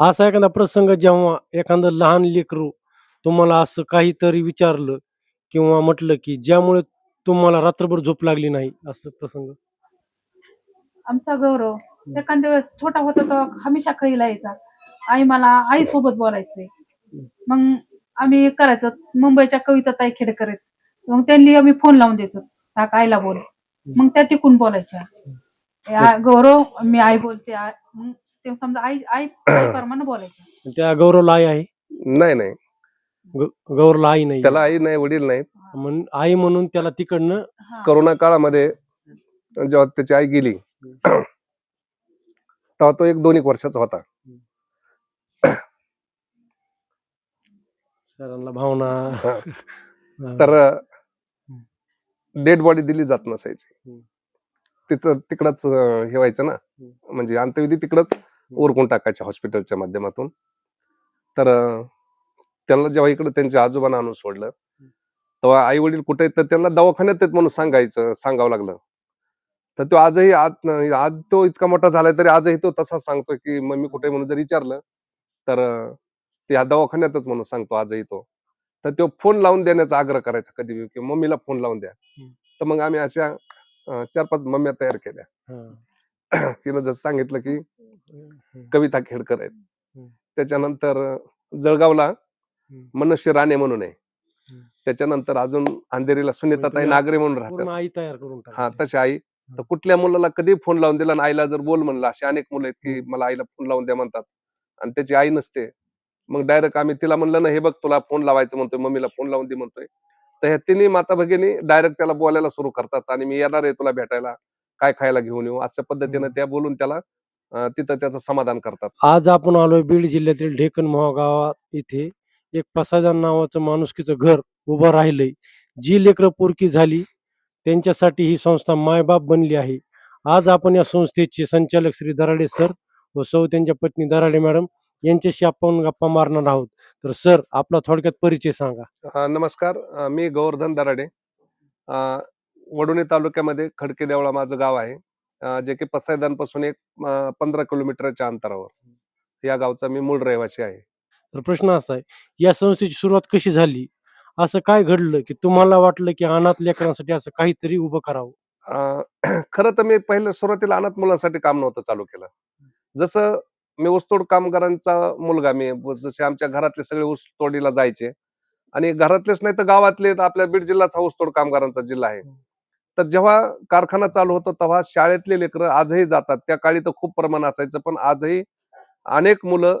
असा एखादा प्रसंग जेव्हा एखादं लहान लेकरू तुम्हाला असं काहीतरी विचारलं किंवा म्हटलं की ज्यामुळे तुम्हाला रात्रभर झोप लागली नाही असं प्रसंग? आमचा गौरव. एखाद्या वेळेस छोटा होता तो हमेशा कळीला यायचा. आई मला आई सोबत बोलायचंय मग आम्ही करायचो. मुंबईच्या कविता ताई खेडेकर आहेत मग त्यांनी आम्ही फोन लावून द्यायचो. टाक आईला बोल. मग त्या टिकून बोलायच्या. ए, आ- गौरव मी आई बोलते. आ- मग ते समजा आई आई प्रमाणे बोलायच्या त्या गौरवला आई आहे? नाही नाही. ग- गौरवला आई नाही. त्याला आई नाही वडील नाहीत. म्हण- आई म्हणून त्याला तिकडनं हा. करोना काळामध्ये जेव्हा त्याची आई गेली तेव्हा तो एक दोन एक वर्षाचा होता. सरांना भावना. हा. हा. तर डेड बॉडी दिली जात नसायची. हम्म. तिचं तिकडच अं, हे व्हायचं ना. म्हणजे अंत्यविधी तिकडच. उरकून टाकायच्या हॉस्पिटलच्या माध्यमातून. तर त्यांना जेव्हा इकडे त्यांच्या आजोबांना आणून सोडलं तेव्हा आई वडील कुठे तर त्यांना दवाखान्यात आहेत म्हणून सांगायचं सांगावं लागलं. तर तो आजही आज आज तो इतका मोठा झालाय तरी आजही तो तसाच सांगतो की मम्मी कुठे म्हणून जर विचारलं तर ते ह्या दवाखान्यातच म्हणून सांगतो आजही तो. तर तो फोन लावून देण्याचा आग्रह करायचा कधी की मम्मीला फोन लावून द्या. तर मग आम्ही अशा चार पाच मम्म्या तयार केल्या. तिनं जसं सांगितलं की. कविता खेडकर आहेत. त्याच्यानंतर जळगावला. मनुष्य राणे म्हणून आहे. त्याच्यानंतर अजून अंधेरीला सुनीताताई नागरे म्हणून राहतात आई तयार करून हा. तशी आई तर कुठल्या मुलाला कधी फोन लावून दिला आणि आईला जर बोल म्हणलं असे अनेक मुलं आहेत की. मला आईला फोन लावून द्या म्हणतात आणि त्याची आई नसते मग डायरेक्ट आम्ही तिला म्हणलं ना हे बघ तुला फोन लावायचं म्हणतोय मम्मीला फोन लावून दे म्हणतोय तर ह्या तिन्ही माता भगिनी डायरेक्ट त्याला बोलायला सुरू करतात आणि मी येणार आहे तुला भेटायला काय खायला घेऊन येऊ अशा पद्धतीने. त्या बोलून त्याला तिथं त्याचं समाधान करतात. आज आपण आलोय बीड जिल्ह्यातील ढेकन गावात इथे. एक पसायदान नावाचं माणुसकीचं घर उभं राहिलंय. जी लेकरं पोरकी झाली त्यांच्यासाठी ही संस्था मायबाप बनली आहे. आज आपण या संस्थेचे संचालक श्री दराडे सर व सौ त्यांच्या पत्नी दराडे मॅडम यांच्याशी आपण गप्पा मारणार आहोत. तर सर आपला थोडक्यात परिचय सांगा. नमस्कार. मी गोवर्धन दराडे. वडोणी तालुक्यामध्ये खडके देवळा माझं गाव आहे. जे की पसायदानपासून एक पंधरा किलोमीटरच्या अंतरावर. या गावचा मी मूळ रहिवासी आहे. तर प्रश्न असा आहे या संस्थेची सुरुवात कशी झाली? असं काय घडलं की तुम्हाला वाटलं की अनाथ लेकरांसाठी असं काहीतरी उभं करावं? खरं तर मी पहिलं सुरुवातीला अनाथ मुलांसाठी काम नव्हतं चालू केलं. जसं मी ऊसतोड कामगारांचा मुलगा मी जसे आमच्या घरातले सगळे ऊसतोडीला जायचे आणि घरातलेच नाही तर गावातले आपल्या बीड जिल्हाच हा ऊसतोड कामगारांचा जिल्हा आहे. तर जेव्हा कारखाना चालू होतो तेव्हा शाळेतले लेकरं आजही जातात. त्या काळी तर खूप प्रमाण असायचं पण आजही अनेक मुलं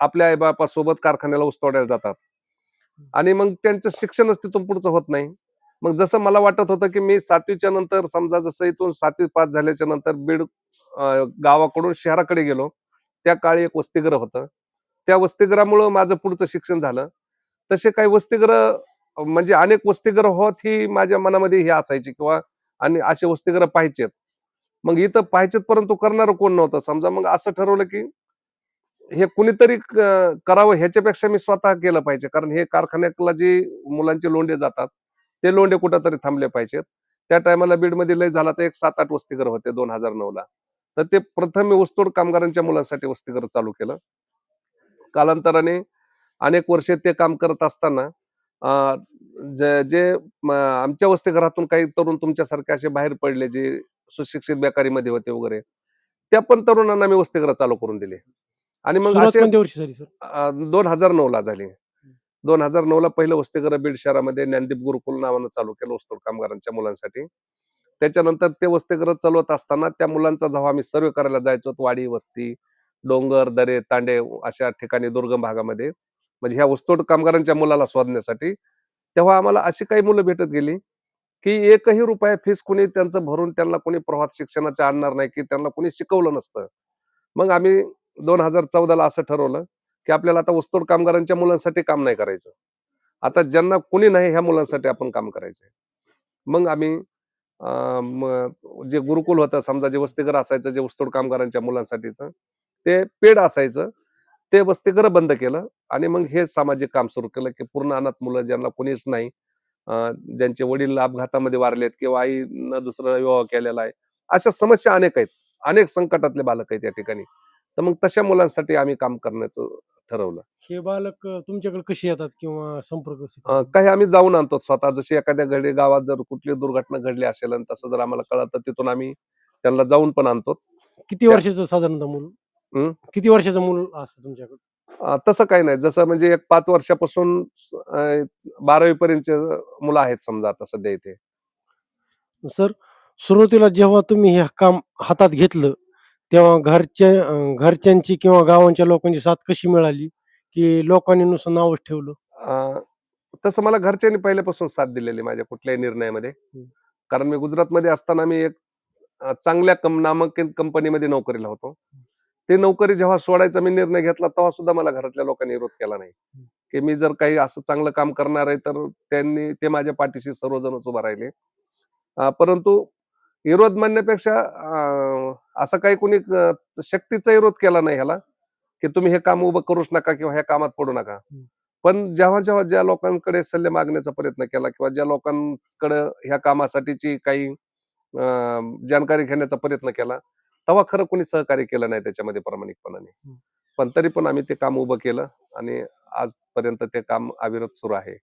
आपल्या आईबापासोबत कारखान्याला ऊसतोडायला जातात. आणि मग त्यांचं शिक्षणच तिथून पुढचं होत नाही. मग जसं मला वाटत होतं की मी सातवीच्या नंतर समजा जसं इथून सातवी पास झाल्याच्यानंतर बीड गावाकडून शहराकडे गेलो त्या काळी एक वसतिग्रह होतं. त्या वसतिगृहामुळं माझं पुढचं शिक्षण झालं. तसे काही वसतिग्रह म्हणजे अनेक वसतिगृह होत ही माझ्या मनामध्ये हे असायची किंवा आणि असे वस्तीग्रह पाहिजेत मग इथं पाहिजेत परंतु करणार कोण नव्हतं? समजा मग असं ठरवलं की हे कुणीतरी करावं ह्याच्यापेक्षा मी स्वतः केलं पाहिजे. कारण हे कारखान्याला जे मुलांचे लोंढे जातात ते लोंढे कुठंतरी थांबले पाहिजेत. त्या टायमाला बीडमध्ये लय झाला तर एक सात आठ वसतिगृह होते दोन हजार नऊ ला तर ते प्रथम मी ऊसतोड कामगारांच्या मुलांसाठी वसतिगृह चालू केलं. कालांतराने अनेक वर्षे ते काम करत असताना जे आमच्या वसतिगृहातून काही तरुण तुमच्यासारखे असे बाहेर पडले जे सुशिक्षित बेकारीमध्ये होते वगैरे त्या पण तरुणांना मी वसतिगृह चालू करून दिले. आणि मग असे दोन हजार नऊ ला झाली. दोन हजार नऊ ला पहिलं वसतिगृह बीड शहरामध्ये ज्ञानदीप गुरुकुल नावानं चालू केलं वस्तूड कामगारांच्या मुलांसाठी. त्याच्यानंतर ते वसतिगृह चालवत असताना त्या मुलांचा जेव्हा आम्ही सर्वे करायला जायचो वाडी वस्ती डोंगर दरे तांडे अशा ठिकाणी दुर्गम भागामध्ये म्हणजे ह्या वस्तोट कामगारांच्या मुलाला शोधण्यासाठी तेव्हा आम्हाला अशी काही मुलं भेटत गेली की एकही रुपया फीस कोणी त्यांचं भरून त्यांना कोणी प्रवास शिक्षणाचे आणणार नाही की त्यांना कोणी शिकवलं नसतं. मग आम्ही दोन हजार चौदाला असं ठरवलं की आपल्याला आता वस्तोड कामगारांच्या मुलांसाठी काम नाही करायचं. आता ज्यांना कुणी नाही ह्या मुलांसाठी आपण काम करायचंय. मग आम्ही जे गुरुकुल होतं समजा जे वस्तीघर असायचं जे वस्तोड कामगारांच्या मुलांसाठीचं ते पेड असायचं. ते वसतिगृह बंद केलं आणि मग हे सामाजिक काम सुरू केलं की पूर्ण अनाथ मुलं ज्यांना कोणीच नाही ज्यांचे वडील अपघातामध्ये वारलेत किंवा आई न दुसरा विवाह केलेला आहे अशा समस्या अनेक आहेत अनेक संकटातले बालक आहेत या ठिकाणी. तर मग तशा मुलांसाठी आम्ही काम करण्याचं ठरवलं. हे बालक तुमच्याकडे कसे येतात किंवा संपर्क? काही आम्ही जाऊन आणतो स्वतः जशी एखाद्या घडी गावात जर कुठली दुर्घटना घडली असेल आणि तसं जर आम्हाला कळलं तर तिथून आम्ही त्यांना जाऊन पण आणतो. किती वर्षाचं साधारणतः मूल? हं? किती वर्षाचं मूल असतं तुमच्याकडे? अं, तसं काही नाही. जसं म्हणजे एक पाच वर्षापासून बारावी पर्यंत मुलं आहेत समजा आता सध्या इथे. सर सुरुवातीला जेव्हा तुम्ही हे काम हातात घेतलं तेव्हा घरच्या अं, घरच्यांची किंवा गावांच्या लोकांची साथ कशी मिळाली? की लोकांनी नुसतं नावच ठेवलं? अं, तसं मला घरच्यांनी पहिल्यापासून साथ दिलेली माझ्या कुठल्याही निर्णयामध्ये. हम्म. कारण मी गुजरातमध्ये असताना मी एक अं, चांगल्या कम नामांकित कंपनीमध्ये नोकरीला होतो. ते नोकरी जेव्हा सोडायचा मी निर्णय घेतला तेव्हा सुद्धा मला घरातल्या लोकांनी विरोध केला नाही. की मी जर काही असं चांगलं काम करणार आहे तर त्यांनी ते माझ्या पाठीशी सर्वजणच उभा राहिले. परंतु विरोध मानण्यापेक्षा अं, असं काही कोणी शक्तीचा विरोध केला नाही ह्याला की तुम्ही हे काम उभं करूच नका किंवा ह्या कामात पडू नका. पण जेव्हा जेव्हा ज्या लोकांकडे सल्ले मागण्याचा प्रयत्न केला किंवा ज्या लोकांकडे ह्या कामासाठीची काही जानकारी घेण्याचा प्रयत्न केला तेव्हा खरं कोणी सहकार्य केलं नाही त्याच्यामध्ये प्रामाणिकपणाने. पण तरी पण आम्ही ते काम उभं केलं आणि आजपर्यंत ते काम अविरत सुरू आहे.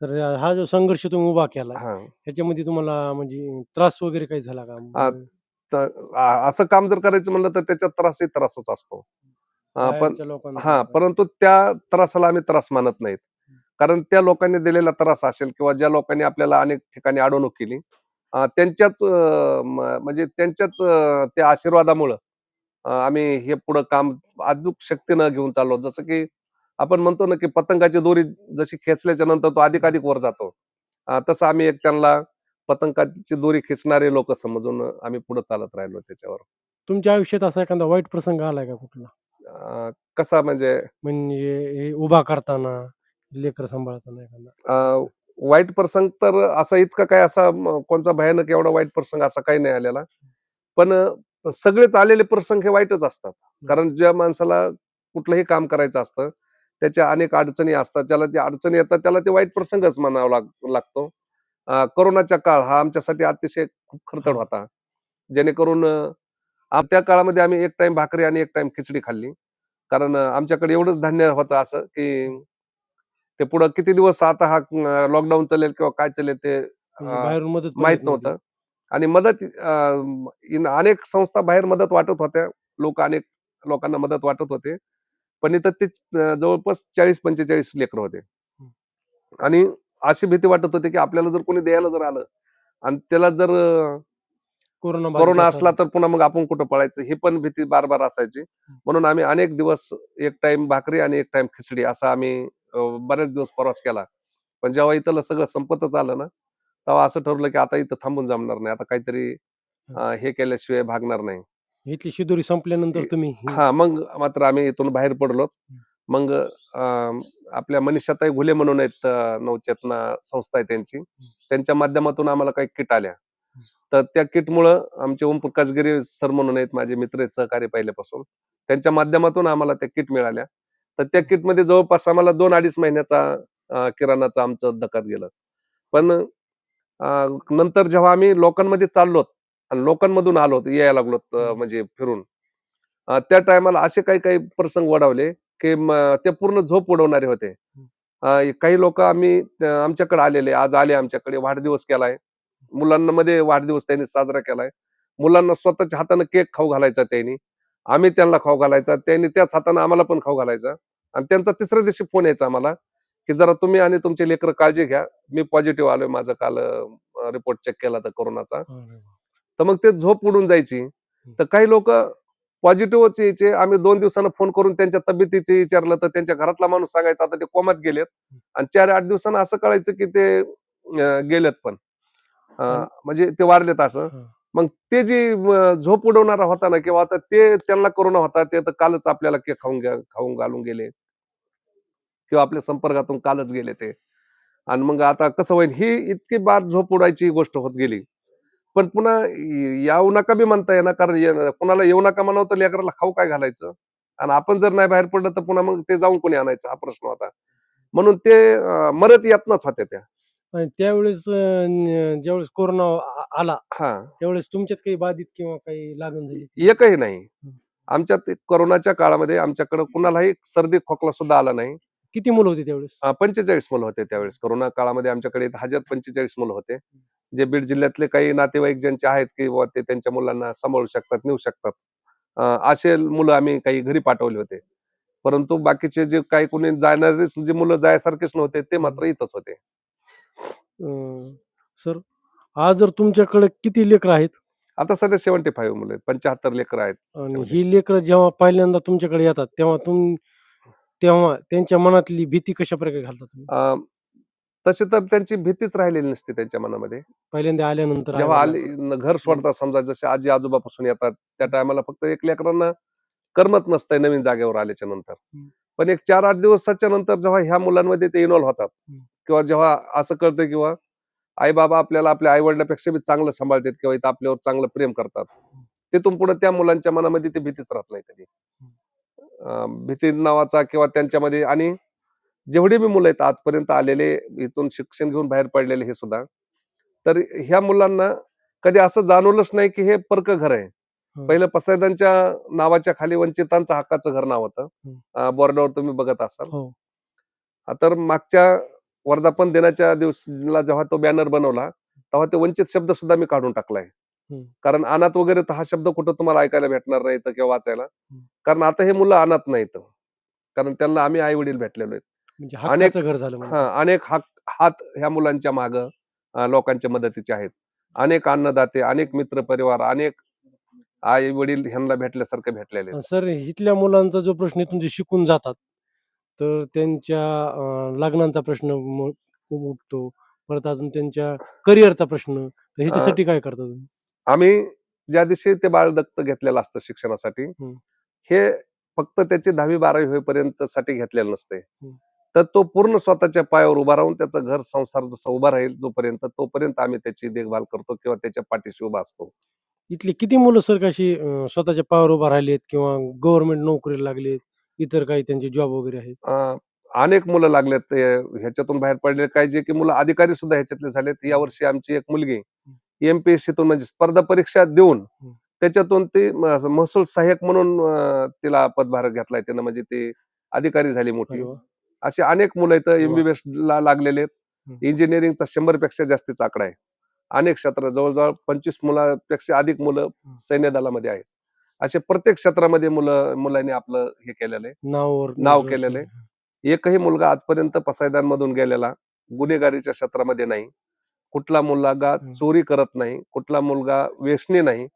तर हा जो संघर्ष तुम्ही उभा केला हा. ह्याच्यामध्ये तुम्हाला म्हणजे त्रास वगैरे काही झाला का? आ- असं काम जर करायचं म्हणलं तर त्याच्यात त्रासही त्रासच असतो. पण हा परंतु त्या त्रासाला आम्ही त्रास मानत नाहीत. कारण त्या लोकांनी दिलेला त्रास असेल किंवा ज्या लोकांनी आपल्याला अनेक ठिकाणी अडवणूक केली त्यांच्याच म्हणजे त्यांच्याच त्या आशीर्वादामुळं आम्ही हे पुढं काम अजूक शक्तीनं घेऊन चाललो. जसं की आपण म्हणतो ना की पतंगाची दोरी जशी खेचल्याच्या नंतर तो अधिक अधिक वर जातो. तसं आम्ही एक त्यांना पतंगाची दोरी खेचणारे लोक समजून आम्ही पुढे चालत राहिलो त्याच्यावर. तुमच्या आयुष्यात असा एखादा वाईट प्रसंग आलाय का कुठला? कसा म्हणजे? म्हणजे उभा करताना लेकर सांभाळताना एखादा? वाईट प्रसंग तर असा इतका काय असा कोणचा भयानक एवढा वाईट प्रसंग असा काही नाही आलेला. पण सगळेच आलेले प्रसंग हे वाईटच असतात. कारण ज्या माणसाला कुठलंही काम करायचं असतं त्याच्या अनेक अडचणी असतात. ज्याला त्या अडचणी येतात त्याला ते वाईट प्रसंगच म्हणावा लाग- लागतो. कोरोनाचा काळ हा आमच्यासाठी अतिशय खूप खरतड होता. जेणेकरून त्या काळामध्ये आम्ही एक टाइम भाकरी आणि एक टाइम खिचडी खाल्ली. कारण आमच्याकडे एवढंच धान्य होतं असं की ते पुढं किती दिवस आता हा लॉकडाऊन चालेल किंवा काय चालेल ते म्हणजे माहीत येत नव्हती. आणि मदत अनेक संस्था बाहेर मदत वाटत होत्या. लोक अनेक लोकांना मदत वाटत होते. पण इथं ते जवळपास चाळीस पंचेचाळीस लेकर होते. आणि अशी भीती वाटत होती की आपल्याला जर कोणी द्यायला जर आलं आणि त्याला जर कोरोना. असला तर पुन्हा मग आपण कुठं पळायचं? ही पण भीती बार बार असायची म्हणून आम्ही अनेक दिवस एक टाइम भाकरी आणि एक टाइम खिचडी असा आम्ही बरेच दिवस प्रवास केला. पण जेव्हा इथलं सगळं संपतच आलं ना तेव्हा असं ठरवलं की आता इथं थांबून जमणार नाही. आता काहीतरी हे. केल्याशिवाय भागणार नाही. इथली शिदोरी संपल्यानंतर तुम्ही हा मग मात्र आम्ही इथून बाहेर पडलो. मग आपल्या मनीषाताई घुले म्हणून आहेत नवचेतना संस्था आहे त्यांची. त्यांच्या माध्यमातून आम्हाला काही किट आल्या. तर त्या किटमुळं आमचे ओमप्रकाश गिरी सर म्हणून आहेत माझे मित्र आहेत सहकारी पहिल्यापासून. त्यांच्या माध्यमातून आम्हाला त्या किट मिळाल्या. तर त्या किटमध्ये जवळपास आम्हाला दोन अडीच महिन्याचा किराणाचं आमचं दकात गेलं. पण नंतर जेव्हा आम्ही लोकांमध्ये चाललोत आणि लोकांमधून आलो यायला लागलो. म्हणजे फिरून त्या टायमाला असे काही काही प्रसंग ओढवले की ते पूर्ण झोप उडवणारे होते. काही लोक आम्ही आमच्याकडे आलेले आज आले आमच्याकडे वाढदिवस केलाय. मुलांमध्ये वाढदिवस त्यांनी साजरा केलाय. मुलांना स्वतःच्या हाताने केक खाऊ घालायचा त्यांनी. आम्ही त्यांना खाऊ घालायचा त्यांनी त्याच हाताने आम्हाला पण खाऊ घालायचा. आणि त्यांचा तिसऱ्या दिवशी फोन यायचा आम्हाला की जरा तुम्ही आणि तुमचे लेकर काळजी घ्या. मी पॉझिटिव्ह आलोय माझा काल रिपोर्ट चेक केला तर कोरोनाचा. तर मग ते झोप उडून जायची. तर काही लोक पॉझिटिव्हच यायचे. आम्ही दोन दिवसानं फोन करून त्यांच्या तब्येतीचे विचारलं तर त्यांच्या घरातला माणूस सांगायचा आता ते कोमात गेलेत. आणि चार आठ दिवसानं असं कळायचं की ते गेलेत पण. म्हणजे ते वारलेत असं. मग ते जी झोप उडवणारा होता ना किंवा आता ते त्यांना कोरोना होता ते तर कालच आपल्याला खाऊन खाऊन घालून गेले. किंवा आपल्या संपर्कातून कालच गेले ते. आणि मग आता कसं होईल ही इतकी बार झोप उडायची गोष्ट होत गेली. पण पुन्हा येऊ नका बी म्हणता येणार कारण कुणाला येऊ नका म्हणावं तर लेकराला खाऊ काय घालायचं? आणि आपण जर नाही बाहेर पडलं तर पुन्हा मग ते जाऊन कोणी आणायचं? हा प्रश्न होता. म्हणून ते मरत यातनाच होत्या त्या. आणि त्यावेळेस अं, न- ज्यावेळेस कोरोना आ- आला हा. त्यावेळेस तुमच्यात काही बाधित किंवा काही लागण झाली? एकही नाही. आमच्यात कोरोनाच्या काळामध्ये आमच्याकडे कुणालाही सर्दी खोकला सुद्धा आला नाही. किती मुलं होती त्यावेळेस? पंचेचाळीस मुलं होते त्यावेळेस. कोरोना काळामध्ये आमच्याकडे हजार पंचेचाळीस मुलं होते. जे बीड जिल्ह्यातले काही नातेवाईक ज्यांचे आहेत की बुवा ते त्यांच्या मुलांना सांभाळू शकतात नेऊ शकतात. अं, असे मुलं आम्ही काही घरी पाठवले होते. परंतु बाकीचे जे काही कोणी जाणारे जे मुलं जायसारखेच नव्हते ते मात्र इथंच होते. सर आज जर तुमच्याकडे किती लेकर आहेत आता सध्या सेव्हन्टी फाईव्ह मुलं आहेत पंच्याहत्तर लेकर आहेत आणि. ही लेकर जेव्हा पहिल्यांदा तुमच्याकडे येतात तेव्हा तुम तेव्हा त्यांच्या मनातली भीती कशा प्रकारे घालता तुम्ही अं, तसे तर त्यांची भीतीच राहिलेली नसते त्यांच्या मनामध्ये पहिल्यांदा आल्यानंतर जेव्हा आले न- घर सोडतात समजा जसे आजी आजोबापासून येतात त्या टायमाला फक्त एक लेकरांना करमत नसतंय नवीन जागेवर आल्याच्यानंतर हम्म. पण एक चार आठ दिवसाच्या नंतर जेव्हा ह्या मुलांमध्ये ते इन्व्हॉल्व्ह होतात हम्म. किंवा जेव्हा असं कळतं किंवा आई बाबा आपल्याला आपल्या आई वडिलांपेक्षा बी चांगलं सांभाळतात किंवा इथं आपल्यावर चांगलं प्रेम करतात. तिथून पुढे त्या मुलांच्या मनामध्ये ते भीतीच राहत नाही कधी. भीती नावाचा किंवा त्यांच्यामध्ये आणि जेवढे बी मुलं आहेत आजपर्यंत आलेले इथून शिक्षण घेऊन बाहेर पडलेले हे सुद्धा तर ह्या मुलांना कधी असं जाणवलंच नाही की हे परक घर आहे. पहिलं पसैदांच्या नावाच्या खाली वंचितांचं हक्काचं घर नाव होतं. बोर्डावर तुम्ही बघत असाल. हा, तर मागच्या वर्धापन दिनाच्या दिवसाला जेव्हा तो बॅनर बनवला तेव्हा ते वंचित शब्द सुद्धा मी काढून टाकलाय. कारण अनाथ वगैरे तर हा शब्द कुठं तुम्हाला ऐकायला भेटणार नाही किंवा वाचायला कारण आता हे मुलं अनाथ नाहीत कारण त्यांना आम्ही आई वडील भेटलेलो आहेत म्हणजे अनेक- घर झालं. हा अनेक हात हात ह्या मुलांच्या माग लोकांच्या मदतीचे आहेत अनेक अन्नदाते अनेक मित्र परिवार अनेक आई वडील ह्यांना भेटल्यासारखे भेटलेले. सर इथल्या मुलांचा जो प्रश्न इथून जे शिकून जातात तर त्यांच्या अं, लग्नांचा प्रश्न म- उठतो. परत अजून त्यांच्या करिअरचा प्रश्न. तर ह्याच्यासाठी काय करता तुम्ही? आम्ही ज्या दिवशी ते बाळ दत्त घेतलेलं असतं शिक्षणासाठी हम्म. हे फक्त त्याची दहावी बारावी होईपर्यंत साठी घेतलेलं नसते. हम्म. तर तो पूर्ण स्वतःच्या पायावर उभा राहून त्याचा घर संसार जसा उभा राहील जोपर्यंत तोपर्यंत आम्ही त्याची देखभाल करतो किंवा त्याच्या पाठीशी उभा असतो. इथली किती मुलं सर कशी अं, स्वतःच्या पायावर उभा राहिलेत किंवा गव्हर्नमेंट नोकरीला लागलेत? इतर काही त्यांचे जॉब वगैरे आहेत? अं, अनेक मुलं लागलेत ते ह्याच्यातून बाहेर पडले. काही जे की मुलं अधिकारी सुद्धा ह्याच्यातले झालेत. यावर्षी आमची एक मुलगी एमपीएससीतून म्हणजे स्पर्धा परीक्षा देऊन हम्म. त्याच्यातून ती म- असं महसूल सहाय्यक म्हणून अं, तिला पदभार घेतलाय त्यानं. म्हणजे ती अधिकारी झाली मोठी. वा. असे अनेक मुलं इथं वा. एमबीबीएस ला लागलेले आहेत. हम्म. इंजिनिअरिंगचा शंभरपेक्षा जास्तीचा आकडा आहे. अनेक क्षेत्र जवळजवळ पंचवीस मुलापेक्षा अधिक मुलं सैन्य दलामध्ये आहेत. असे प्रत्येक क्षेत्रामध्ये मुलं मुलांनी आपलं हे केलेलं आहे नावावर नाव केलेलं आहे. एकही मुलगा आजपर्यंत पसायदानमधून गेलेला गुन्हेगारीच्या क्षेत्रामध्ये नाही कुठला मुलगा. चोरी करत नाही कुठला मुलगा व्यसनी नाही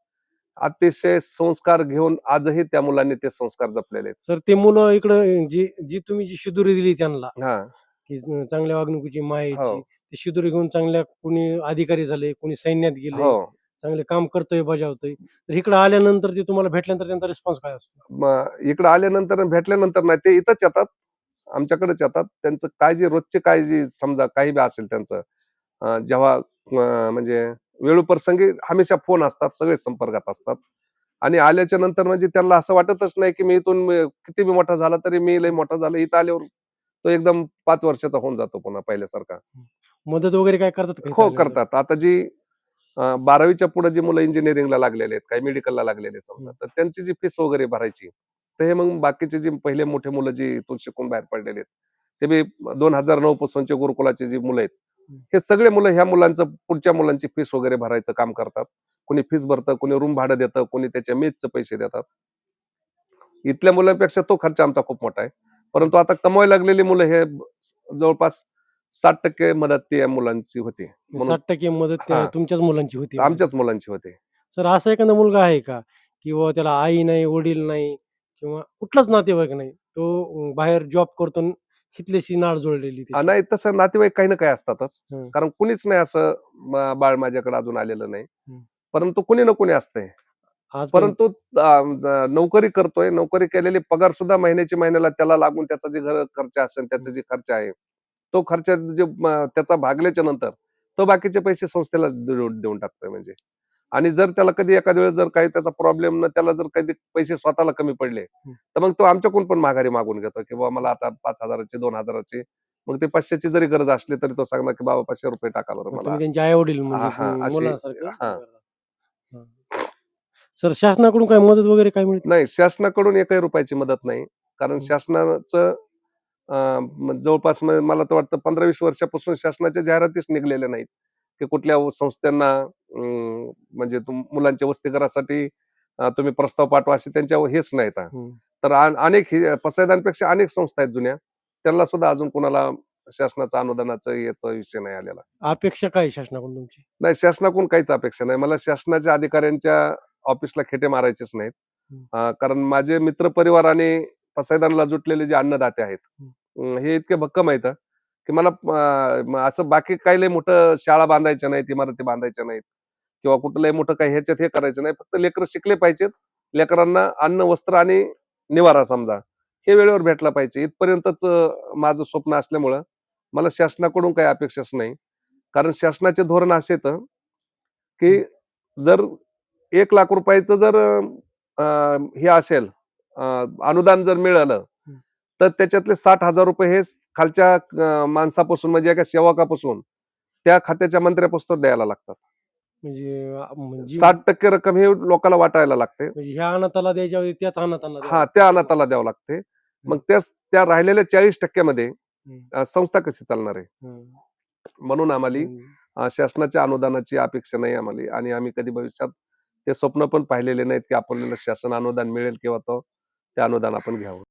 अतिशय संस्कार घेऊन आजही त्या मुलांनी ते संस्कार जपलेले आहेत सर ते मुलं इकडं जी जी तुम्ही जी शिदुरी दिली त्यांना हा की चांगल्या वागणुकीची मायेची हो. ते शिदुरी घेऊन चांगल्या कोणी अधिकारी झाले कोणी सैन्यात गेले हो चांगले काम करतोय बजावतोय. तर इकडे आल्यानंतर ते तुम्हाला भेटल्यानंतर त्यांचा रिस्पॉन्स काय असतो? इकडे आल्यानंतर आणि भेटल्यानंतर नाही ते इथंच येतात आमच्याकडेच येतात. त्यांचं काय जे रोजचे काय जे समजा काही बी असेल त्यांचं अं, जेव्हा अं, म्हणजे वेळोप्रसंगी हमेशा फोन असतात सगळे संपर्कात असतात. आणि आल्याच्यानंतर म्हणजे त्यांना असं वाटतच नाही की मी इथून मी- किती बी मोठा झाला तरी मी लय मोठा झाला इथं आल्यावर तो एकदम पाच वर्षाचा होऊन जातो पुन्हा पहिल्यासारखा. मदत वगैरे काय करतात का इथं हो आल्यानंतर? करतात. आता जी बारावीच्या पुढे जी मुलं इंजिनिअरिंगला लागलेले आहेत काही मेडिकलला लागलेले समजा तर त्यांची जी फीस वगैरे भरायची तर हे मग बाकीचे जे पहिले मोठे मुलं जी इथून शिकून बाहेर पडलेले आहेत ते बी दोन हजार नऊ पासूनचे गुरुकुलाचे जी मुलं आहेत हे सगळे मुलं ह्या मुलांचं पुढच्या मुलांची फीस वगैरे भरायचं काम करतात. कोणी फीस भरतं कोणी रूम भाडं देतं कोणी त्याच्या मेजचं पैसे देतात. इथल्या मुलांपेक्षा तो खर्च आमचा खूप मोठा आहे. परंतु आता कमवायला लागलेली मुलं हे जवळपास साठ टक्के मदत ती या मुलांची होती. म्हणून साठ टक्के मदत त्या हा. तुमच्याच मुलांची होती आमच्याच मुलांची होते. सर असा एखादा मुलगा आहे का? किंवा त्याला आई नाही वडील नाही किंवा कुठलाच नातेवाईक नाही तो अं, बाहेर जॉब करतो न हितल्याशी नाळ जोडलेली आ. नाही तसं नातेवाईक काही ना काही असतातच. हं. कारण कुणीच नाही असं म- बाळ माझ्याकडे अजून आलेलं नाही. परंतु कुणी ना कुणी असतंय. परंतु नोकरी करतोय. नोकरी केलेली पगार सुद्धा महिन्याची महिन्याला त्याला लागून त्याचा जे घर खर्च असेल त्याचा जे खर्च आहे तो खर्च जे त्याचा भागल्याच्या नंतर तो बाकीचे पैसे संस्थेला देऊ- देऊन टाकतोय म्हणजे आणि जर त्याला कधी एखाद्या वेळेस जर काही त्याचा प्रॉब्लेम न त्याला जर कधी पैसे स्वतःला कमी पडले. तर मग तो आमच्याकडून पण माघारी मागून घेतो की बाबा मला आता पाच हजाराची दोन हजाराची मग ते पाचशेची जरी गरज असली तरी तो सांगणार की बाबा पाचशे रुपये टाका बरं मला त्यांचे आई वडील म्हणजे. सर शासनाकडून काय मदत वगैरे काय मिळते नाही शासनाकडून एकही रुपयाची मदत नाही कारण. शासनाचं जवळपास मला तर वाटतं पंधरा वीस वर्षापासून शासनाच्या जाहिरातीच निघलेल्या नाहीत की कुठल्या संस्थांना म्हणजे मुलांच्या वसतिगृहासाठी अं, तुम्ही प्रस्ताव पाठवा असे त्यांच्या हेच नाहीत. हं. तर अन- अनेक पसायदांपेक्षा अनेक संस्था आहेत जुन्या. त्यांना सुद्धा अजून कोणाला शासनाचं अनुदानाचं याचा विषय नाही आलेला. अपेक्षा काय शासनाकडून तुमची? नाही शासनाकडून काहीच अपेक्षा नाही. मला शासनाच्या अधिकाऱ्यांच्या ऑफिसला खेटे मारायचेच नाहीत. कारण माझे मित्र परिवार आणि पसायदानला जुटलेले जे अन्नदाते आहेत हे इतके भक्कम आहेत की मला असं बाकी काही लय मोठं शाळा बांधायच्या नाहीत इमारती बांधायच्या नाहीत किंवा कुठलंही मोठं काही ह्याच्यात हे करायचं नाही फक्त लेकरं शिकले पाहिजेत लेकरांना अन्न वस्त्र आणि निवारा समजा हे वेळेवर भेटला पाहिजे इथपर्यंतच माझं स्वप्न असल्यामुळं मला शासनाकडून काही अपेक्षाच नाही कारण शासनाचे धोरण असे येतं की जर एक लाख रुपयाचं जर हे असेल अनुदान जर मिळालं. तर त्याच्यातले साठ हजार रुपये हे खालच्या माणसापासून म्हणजे एका सेवकापासून त्या खात्याच्या मंत्र्यापासून द्यायला लागतात. म्हणजे म्हणजे साठ टक्के रक्कम हे लोकांना वाटायला लागते. म्हणजे ह्या अनाथाला द्यायच्या त्याच द्यावं हा त्या अनाथाला द्यावं लागते. मग त्या त्या राहिलेल्या चाळीस टक्क्यामध्ये संस्था कशी चालणार आहे. म्हणून आम्हाला शासनाच्या अनुदानाची अपेक्षा नाही आम्हाला. आणि आम्ही कधी भविष्यात ते स्वप्न पण पाहिलेले नाहीत की आपल्याला शासन अनुदान मिळेल किंवा तो ते अनुदान आपण घ्यावं.